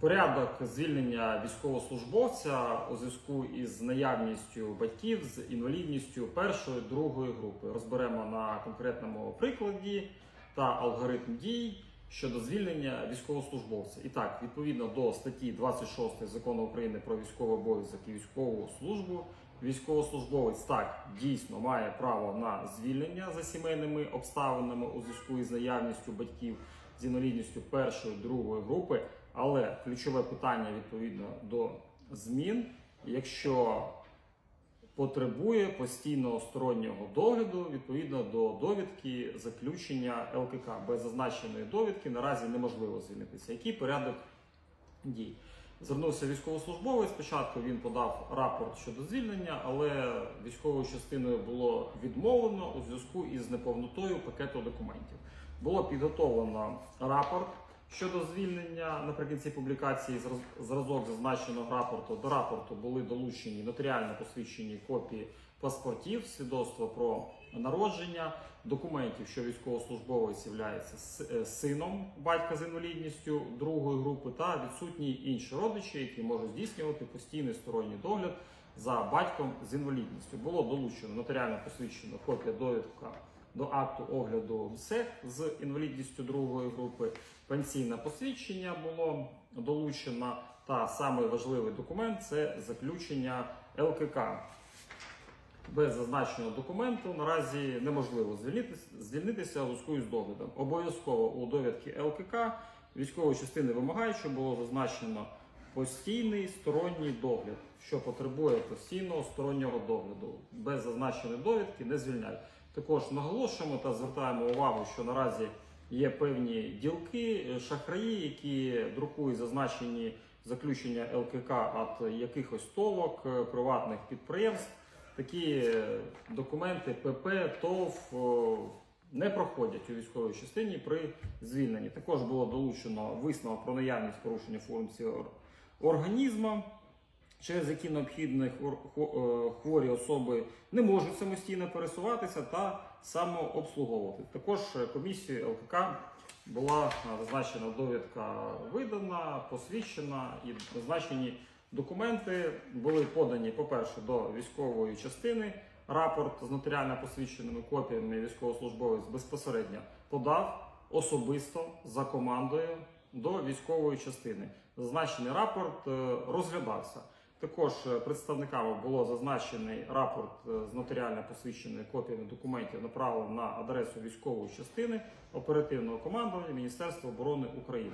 Порядок звільнення військовослужбовця у зв'язку із наявністю батьків з інвалідністю першої другої групи розберемо на конкретному прикладі та алгоритм дій щодо звільнення військовослужбовця. І так, відповідно до статті 26 закону України про військовий обов'язок і військову службу, військовослужбовець так дійсно має право на звільнення за сімейними обставинами у зв'язку із наявністю батьків з інвалідністю першої другої групи. Але ключове питання відповідно до змін, якщо потребує постійного стороннього догляду відповідно до довідки заключення ЛКК. Без зазначеної довідки наразі неможливо звільнитися. Який порядок дій? Звернувся військовослужбовець. Спочатку він подав рапорт щодо звільнення, але військовою частиною було відмовлено у зв'язку із неповнотою пакету документів. Було підготовлено рапорт щодо звільнення наприкінці публікації зраз- зразок зазначеного рапорту. До рапорту були долучені нотаріально посвідчені копії паспортів, свідоцтво про народження, документів, що військовослужбовець є сином батька з інвалідністю другої групи, та відсутні інші родичі, які можуть здійснювати постійний сторонній догляд за батьком з інвалідністю. Було долучено нотаріально посвідчено копія довідка до акту огляду МСЕК з інвалідністю другої групи. Пенсійне посвідчення було долучено. Та самий важливий документ це заключення ЛКК. Без зазначеного документу наразі неможливо звільнитися, звільнитися у з доглядом. Обов'язково у довідки ЛКК військової частини вимагають, щоб було зазначено постійний сторонній догляд, що потребує постійного стороннього догляду. Без зазначеної довідки не звільняють. Також наголошуємо та звертаємо увагу, що наразі є певні ділки, е, шахраї, які друкують зазначені заключення ЛКК від якихось столок, е, приватних підприємств. Такі е, документи ПП, ТОВ е, не проходять у військовій частині при звільненні. Також було долучено висновок про наявність порушення функцій ор- організму, через які необхідні е, хворі особи не можуть самостійно пересуватися та самообслуговувати. Також комісією ЛКК була зазначена довідка видана, посвідчена і зазначені документи були подані, по-перше, до військової частини. Рапорт з нотаріально посвідченими копіями військовослужбовець безпосередньо подав особисто за командою до військової частини. Зазначений рапорт е, розглядався. Також е, представниками було зазначений рапорт е, з нотаріально посвідченими копіями документів направлено на адресу військової частини оперативного командування Міністерства оборони України.